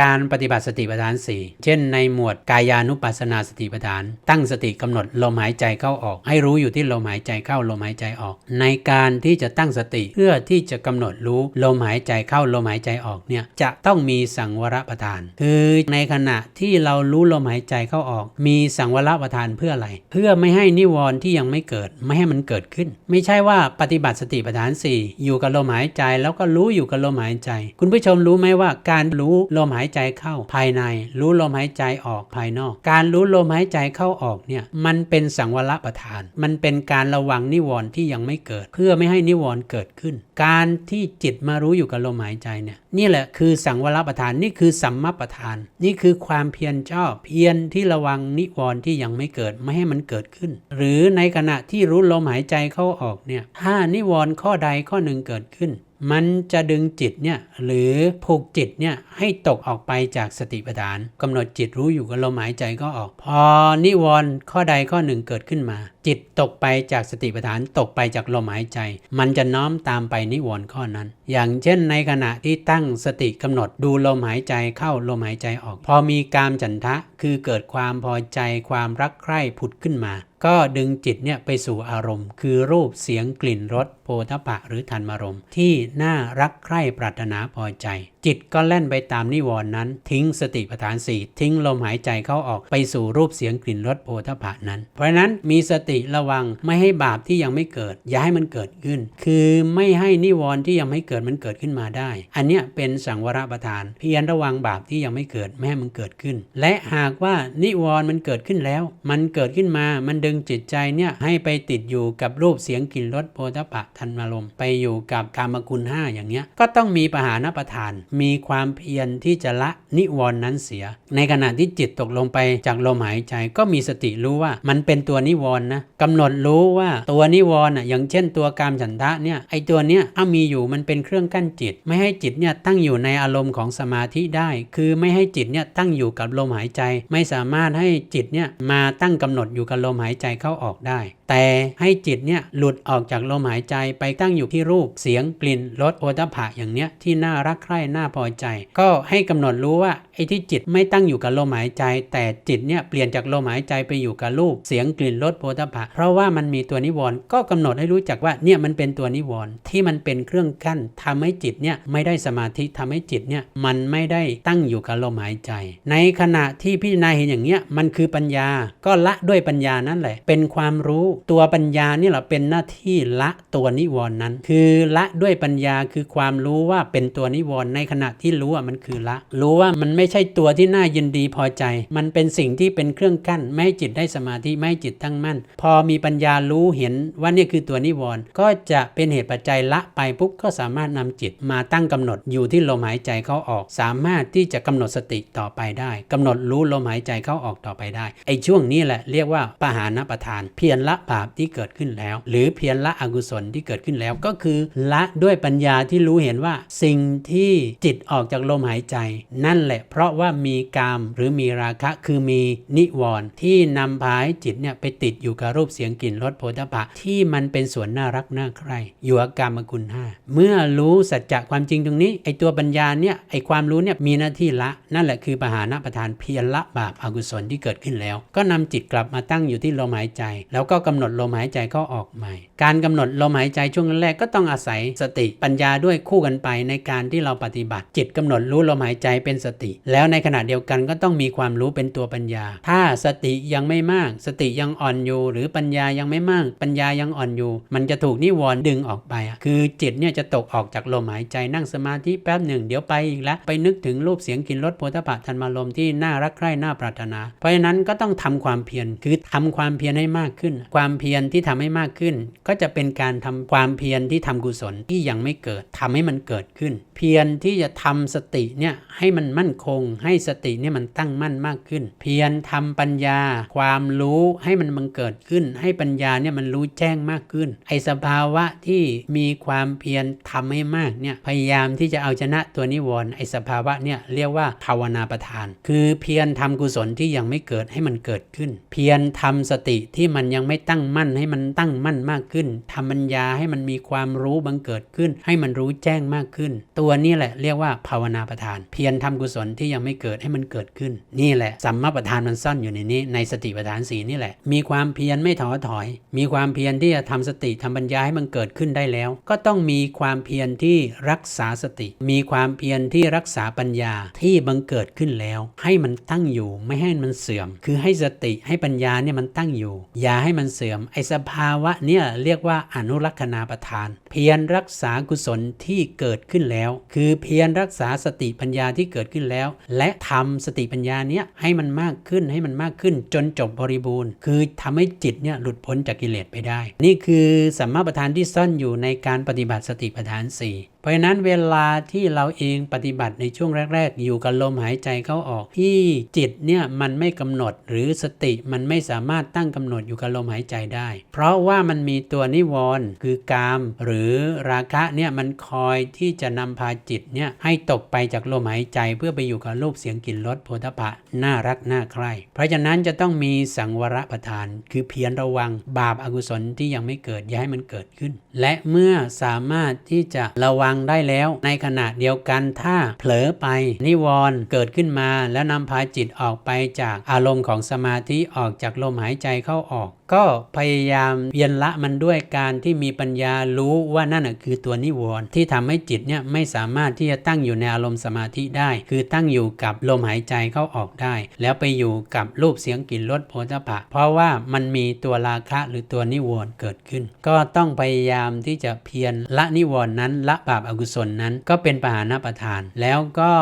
การปฏิบัติสติปัฏฐานสี่เช่นในหมวดกายานุปัสสนาสติปัฏฐาน ตั้งสติกำหนดลมหายใจเข้าออก ให้รู้อยู่ที่ลมหายใจเข้าลมหายใจออก ในการที่จะตั้งสติเพื่อที่จะกำหนดรู้ลมหายใจเข้าลมหายใจออกเนี่ยจะต้องมีสังวรประทาน คือในขณะที่เรารู้ลมหายใจเข้าออก มีสังวรประทานเพื่ออะไร เพื่อไม่ให้นิวรณ์ที่ยังไม่เกิดไม่ให้มันเกิดขึ้น ไม่ใช่ว่าปฏิบัติสติปัฏฐานสี่อยู่กับลมหายใจแล้วก็รู้อยู่กับลมหายใจ คุณผู้ชมรู้ไหมว่าการรู้ลมหายใจเข้าภายใน รู้ลมหายใจออกภายนอก การรู้ลมหายใจเข้าออกเนี่ยมันเป็นสังวรประทาน มันเป็นการระวังนิวรณ์ที่ยังไม่เกิด เพื่อไม่ให้นิวรณ์เกิดขึ้น การที่จิตมารู้อยู่กับลมหายใจเนี่ยนี่แหละคือสังวรประทานนี่คือสัมมาประทาน นี่คือความเพียรชอบเพียรที่ระวังนิวรณ์ที่ยังไม่เกิดไม่ให้มันเกิดขึ้น หรือในขณะที่รู้ลมหายใจเข้าออกเนี่ยถ้านิวรณ์ข้อใดข้อหนึ่งเกิดขึ้น มันจะดึงจิตเนี่ยหรือผูกจิตเนี่ยให้ตกออกไปจากสติปัฏฐานกำหนดจิตรู้อยู่กับลมหายใจก็ออก พอนิวรณ์ข้อใดข้อหนึ่งเกิดขึ้นมา จิตตกไปจากสติปัฏฐานตกไปจากลมหายใจ มันจะน้อมตามไปนิวรณ์ข้อนั้น อย่างเช่นในขณะที่ตั้งสติกำหนดดูลมหายใจเข้าลมหายใจออก พอมีกามฉันทะคือเกิดความพอใจความรักใคร่ผุดขึ้นมา ก็ดึงจิตเนี่ยไปสู่อารมณ์ คือรูปเสียงกลิ่นรสโพธปะหรือธรรมารมณ์ที่น่ารักใคร่ปรารถนาพอใจ จิตก็แล่นไปตามนิวรณ์นั้น ทิ้งสติปัฏฐานสี่ทิ้งลมหายใจเข้าออกไปสู่รูปเสียงกลิ่นรสโพธปะนั้น เพราะฉะนั้นมีสติระวังไม่ให้บาปที่ยังไม่เกิด อย่าให้มันเกิดขึ้น คือไม่ให้นิวรณ์ที่ยังไม่เกิดมันเกิดขึ้นมาได้ อันเนี้ยเป็นสังวรประทาน เพียรระวังบาปที่ยังไม่เกิดไม่ให้มันเกิดขึ้น และหากว่านิวรณ์มันเกิดขึ้นแล้ว มันเกิดขึ้นมามันดึงจิตใจเนี่ยให้ไปติดอยู่กับรูปเสียงกลิ่นรสโพธปะธรรมารมไปอยู่กับกามกุลห้าอย่างเงี้ยก็ต้องมีปหานประทานมีความเพียรที่จะละนิวรณ์นั้นเสีย ในขณะที่จิตตกลงไปจากลมหายใจก็มีสติรู้ว่ามันเป็นตัวนิวรณ์นะกำหนดรู้ว่าตัวนิวรณ์อะอย่างเช่นตัวกามฉันทะเนี่ยไอตัวเนี้ยถ้ามีอยู่มันเป็นเครื่องกั้นจิต ไม่ให้จิตเนี่ยตั้งอยู่ในอารมณ์ของสมาธิได้ คือไม่ให้จิตเนี่ยตั้งอยู่กับลมหายใจ ไม่สามารถให้จิตเนี่ยมาตั้งกำหนดอยู่กับลมหายใจเข้าออกได้ แต่ให้จิตเนี่ยหลุดออกจากลมหายใจไปตั้งอยู่ที่รูปเสียงกลิ่นรสโอตผะอย่างเนี้ยที่น่ารักใคร่น่าพอใจ ก็ให้กำหนดรู้ว่าไอ้ที่จิตไม่ตั้งอยู่กับลมหายใจ แต่จิตเนี่ยเปลี่ยนจากลมหายใจไปอยู่กับรูปเสียงกลิ่นรสโพธพะเพราะว่ามันมีตัวนิวรณ์ก็กำหนดให้รู้จักว่าเนี่ยมันเป็นตัวนิวรณ์ที่มันเป็นเครื่องกั้นทำให้จิตเนี่ยไม่ได้สมาธิทำให้จิตเนี่ยมันไม่ได้ตั้งอยู่กับลมหายใจ ในขณะที่พิจารณาเห็นอย่างเงี้ยมันคือปัญญาก็ละด้วยปัญญานั่นแหละ เป็นความรู้ตัวปัญญานี่แหละเป็นหน้าที่ละตัวนิวรณ์นั้น คือละด้วยปัญญาคือความรู้ว่าเป็นตัวนิวรณ์ในขณะที่รู้ว่ามันคือละ รู้ว่ามันไม่ใช่ตัวที่น่ายินดีพอใจ มันเป็นสิ่งที่เป็นเครื่องกั้น ไม่ให้จิตได้สมาธิไม่ให้จิตตั้งมั่น พอมีปัญญารู้เห็นว่านี่คือตัวนิวรณ์ก็จะเป็นเหตุปัจจัยละไปปุ๊บก็สามารถนำจิตมาตั้งกำหนดอยู่ที่ลมหายใจเข้าออก สามารถที่จะกำหนดสติต่อไปได้กำหนดรู้ลมหายใจเข้าออกต่อไปได้ไอ้ช่วงนี้แหละเรียกว่าปหานประทาน เพียรละบาปที่เกิดขึ้นแล้ว หรือเพียรละอกุศลที่เกิดขึ้นแล้วก็คือละด้วยปัญญาที่รู้เห็นว่า สิ่งที่จิตออกจากลมหายใจ นั่นแหละ เพราะว่ามีกามหรือมีราคะคือมีนิวรณ์ที่นำพาให้จิตเนี่ยไปติดอยู่กับรูปเสียงกลิ่นรสโผฏฐะที่มันเป็นส่วนน่ารักน่าใคร่อยู่กับกามกุลห้าเมื่อรู้สัจจะความจริงตรงนี้ไอตัวปัญญาเนี่ยไอความรู้เนี่ยมีหน้าที่ละนั่นแหละคือปหานประทานเพียรละบาปอากุศลที่เกิดขึ้นแล้ว ก็นำจิตกลับมาตั้งอยู่ที่ลมหายใจ แล้วก็กำหนดลมหายใจเข้าออกใหม่ การกำหนดลมหายใจช่วงแรกก็ต้องอาศัยสติปัญญาด้วยคู่กันไปในการที่เราปฏิบัติ จิตกำหนดรู้ลมหายใจเป็นสติ แล้วในขณะเดียวกันก็ต้องมีความรู้เป็นตัวปัญญา ถ้าสติยังไม่มาก สติยังอ่อนอยู่ หรือปัญญายังไม่มาก ปัญญายังอ่อนอยู่ มันจะถูกนิวรณ์ดึงออกไป คือจิตเนี่ยจะตกออกจากลมหายใจนั่งสมาธิแป๊บหนึ่งเดี๋ยวไปอีกแล้วไปนึกถึงรูปเสียงกลิ่นรสโผฏฐะธรรมารมที่น่ารักใคร่น่าปรารถนา เพราะฉะนั้นก็ต้องทำความเพียรคือทำความเพียรให้มากขึ้นความเพียรที่ทำให้มากขึ้น ก็จะเป็นการทำความเพียรที่ทำกุศลที่ยังไม่เกิดทำให้มันเกิดขึ้น เพียรที่จะทำสติเนี่ยให้มันมั่นคง ให้สติเนี่ยมันตั้งมั่นมากขึ้น เพียรทำปัญญา ความรู้ให้มันบังเกิดขึ้น ให้ปัญญาเนี่ยมันรู้แจ้งมากขึ้น ไอสภาวะที่มีความเพียรทำให้มากเนี่ยพยายามที่จะเอาชนะตัวนิวรณ์ไอสภาวะเนี่ยเรียกว่าภาวนาประทาน คือเพียรทำกุศลที่ยังไม่เกิดให้มันเกิดขึ้น เพียรทำสติที่มันยังไม่ตั้งตั้งมั่นให้มันตั้งมั่นมากขึ้นทำปัญญาให้มันมีความรู้บังเกิดขึ้น ให้มันรู้แจ้งมากขึ้น ตัวนี้แหละเรียกว่าภาวนาประทาน เพียรทำกุศลที่ยังไม่เกิดให้มันเกิดขึ้น นี่แหละสัมมาประธานมันซ่อนอยู่ในนี้ ในสติปัฏฐานสีนี่แหละ มีความเพียรไม่ท้อถอย มีความเพียรที่จะทำสติทำปัญญาให้มันเกิดขึ้นได้แล้ว ก็ต้องมีความเพียรที่รักษาสติ มีความเพียรที่รักษาปัญญาที่บังเกิดขึ้นแล้ว ให้มันตั้งอยู่ไม่ให้มันเสื่อม คือให้สติให้ปัญญาเนี่ยมันตั้งอยู่ อย่าให้มันเสื่อมไอสภาวะเนี่ยเรียกว่าอนุรักษณาประทาน เพียรรักษากุศลที่เกิดขึ้นแล้ว คือเพียรรักษาสติปัญญาที่เกิดขึ้นแล้ว และทำสติปัญญาเนี้ยให้มันมากขึ้นให้มันมากขึ้นจนจบบริบูรณ์ คือทำให้จิตเนี่ยหลุดพ้นจากกิเลสไปได้ นี่คือสัมมาประธานที่ซ่อนอยู่ในการปฏิบัติสติปัฏฐานสี่ ราะฉะนั้นเวลาที่เราเองปฏิบัติในช่วงแรก ๆ อยู่กับลมหายใจเข้าออก ที่จิตเนี่ยมันไม่กำหนดหรือสติมันไม่สามารถตั้งกำหนดอยู่กับลมหายใจได้ เพราะว่ามันมีตัวนิวรณ์คือกาม หรือราคะเนี่ยมันคอยที่จะนำพาจิตเนี่ยให้ตกไปจากลมหายใจเพื่อไปอยู่กับรูปเสียงกลิ่นรสโผฏฐะน่ารักน่าใคร่เพราะฉะนั้นจะต้องมีสังวรประทาน คือเพียรระวังบาปอากุศลที่ยังไม่เกิดอย่าให้มันเกิดขึ้น และเมื่อสามารถที่จะระวังได้แล้ว ในขณะเดียวกันถ้าเผลอไป นิวรณ์เกิดขึ้นมา แล้วนำพาจิตออกไปจากอารมณ์ของสมาธิออกจากลมหายใจเข้าออกก็พยายามเพียรละมันด้วยการที่มีปัญญารู้ว่านั่นคือตัวนิวรณ์ที่ทำให้จิตเนี่ยไม่สามารถที่จะตั้งอยู่ในอารมณ์สมาธิได้ คือตั้งอยู่กับลมหายใจเข้าออกได้ แล้วไปอยู่กับรูปเสียงกลิ่นรสโผฏฐะเพราะว่ามันมีตัวราคะหรือตัวนิวรณ์เกิดขึ้น ก็ต้องพยายามที่จะเพียรละนิวรณ์นั้นละบาปอกุศลนั้นก็เป็นปหานประทาน แล้วก็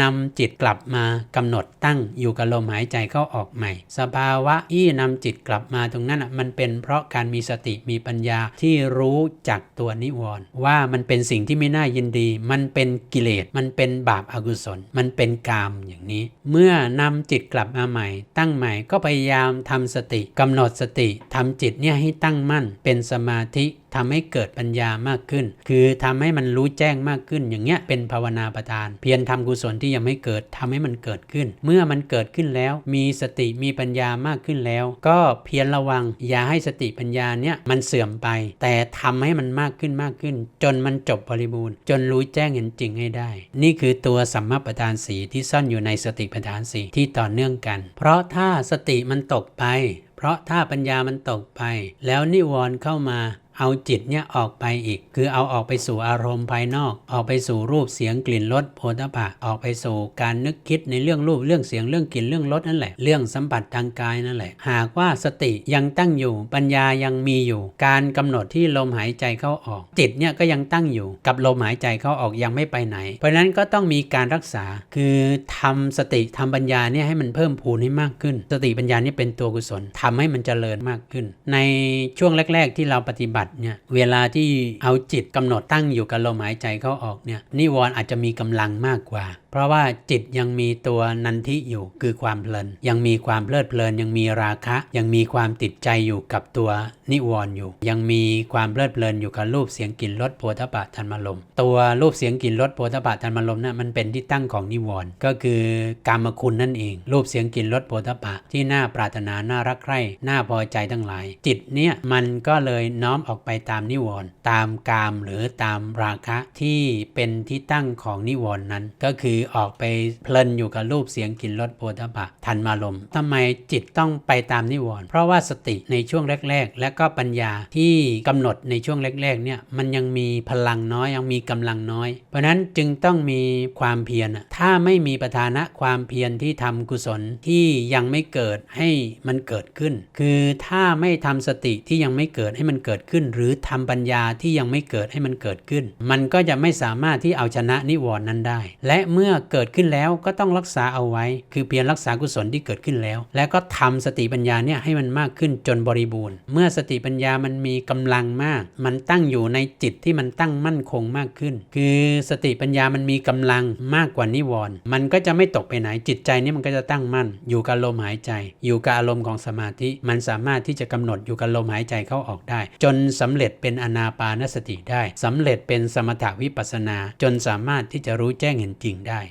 นำจิตกลับมากำหนดตั้งอยู่กับลมหายใจเข้าออกใหม่ สภาวะที่นำจิตกลับมาตรงนั้นอะมันเป็นเพราะการมีสติมีปัญญาที่รู้จักตัวนิวรณ์ว่ามันเป็นสิ่งที่ไม่น่ายินดี มันเป็นกิเลส มันเป็นบาปอากุศล มันเป็นกามอย่างนี้ เมื่อนำจิตกลับมาใหม่ ตั้งใหม่ก็พยายามทำสติกำหนดสติทำจิตเนี่ยให้ตั้งมั่น เป็นสมาธิ ทำให้เกิดปัญญามากขึ้น คือทำให้มันรู้แจ้งมากขึ้น อย่างเงี้ยเป็นภาวนาประทาน เพียรทำกุศลที่ยังไม่เกิดทำให้มันเกิดขึ้น เมื่อมันเกิดขึ้นแล้ว มีสติมีปัญญามากขึ้นแล้ว ก็เพียรระวังอย่าให้สติปัญญาเนี้ยมันเสื่อมไป แต่ทำให้มันมากขึ้นมากขึ้น จนมันจบบริบูรณ์ จนรู้แจ้งเห็นจริงให้ได้ นี่คือตัวสัมมาประธานสีที่ซ่อนอยู่ในสติปัฏฐานสีที่ต่อเนื่องกัน เพราะถ้าสติมันตกไป เพราะถ้าปัญญามันตกไป แล้วนิวรณ์เข้ามา เอาจิตเนี่ยออกไปอีก คือเอาออกไปสู่อารมณ์ภายนอก ออกไปสู่รูปเสียงกลิ่นรสโผฏฐะออกไปสู่การนึกคิดในเรื่องรูปเรื่องเสียงเรื่องกลิ่นเรื่องรสนั่นแหละ เรื่องสัมผัสทางกายนั่นแหละ หากว่าสติยังตั้งอยู่ปัญญายังมีอยู่ การกำหนดที่ลมหายใจเข้าออก จิตเนี่ยก็ยังตั้งอยู่กับลมหายใจเข้าออกยังไม่ไปไหน เพราะนั้นก็ต้องมีการรักษาคือทำสติทำปัญญาเนี่ยให้มันเพิ่มพูนให้มากขึ้น สติปัญญานี่เป็นตัวกุศลทำให้มันเจริญมากขึ้น ในช่วงแรก ๆ ที่เราปฏิบัติเนี่ยเวลาที่เอาจิตกำหนดตั้งอยู่กับลมหายใจเข้าออกเนี่ยนิวรณ์อาจจะมีกำลังมากกว่า เพราะว่าจิตยังมีตัวนันทิอยู่คือความเพลิน ยังมีความเพลิดเพลิน ยังมีราคะ ยังมีความติดใจอยู่กับตัวนิวรณ์อยู่ ยังมีความเพลิดเพลินอยู่กับรูปเสียงกลิ่นรสโผฏฐะธรรมลมตัวรูปเสียงกลิ่นรสโผฏฐะธรรมลมน่ะมันเป็นที่ตั้งของนิวรณ์ก็คือกามคุณนั่นเอง รูปเสียงกลิ่นรสโผฏฐะที่น่าปรารถนาน่ารักใคร่น่าพอใจทั้งหลาย จิตเนี่ยมันก็เลยน้อมออกไปตามนิวรณ์ตามกามหรือตามราคะที่เป็นที่ตั้งของนิวรณ์นั้นก็คือออกไปเพลินอยู่กับรูปเสียงกลิ่นรสโผฏฐะทันมารมทำไมจิตต้องไปตามนิวรณ์เพราะว่าสติในช่วงแรก ๆ และก็ปัญญาที่กำหนดในช่วงแรกๆเนี่ยมันยังมีพลังน้อยยังมีกำลังน้อย เพราะนั้นจึงต้องมีความเพียรถ้าไม่มีประธานะความเพียรที่ทำกุศลที่ยังไม่เกิดให้มันเกิดขึ้น คือถ้าไม่ทำสติที่ยังไม่เกิดให้มันเกิดขึ้น หรือทำปัญญาที่ยังไม่เกิดให้มันเกิดขึ้น มันก็จะไม่สามารถที่เอาชนะนิวรณ์นั้นได้ และเมื่อเกิดขึ้นแล้วก็ต้องรักษาเอาไว้ คือเพียรรักษากุศลที่เกิดขึ้นแล้ว และก็ทำสติปัญญาเนี่ยให้มันมากขึ้นจนบริบูรณ์ เมื่อสติปัญญามันมีกำลังมาก มันตั้งอยู่ในจิตที่มันตั้งมั่นคงมากขึ้น คือสติปัญญามันมีกำลังมากกว่านิวรณ์มันก็จะไม่ตกไปไหนจิตใจนี่มันก็จะตั้งมั่น อยู่กับลมหายใจ อยู่กับอารมณ์ของสมาธิ มันสามารถที่จะกำหนดอยู่กับลมหายใจเข้าออกได้ จนสำเร็จเป็นอนาปานสติได้สำเร็จเป็นสมถวิปัสนา จนสามารถที่จะรู้แจ้งเห็นจริงได้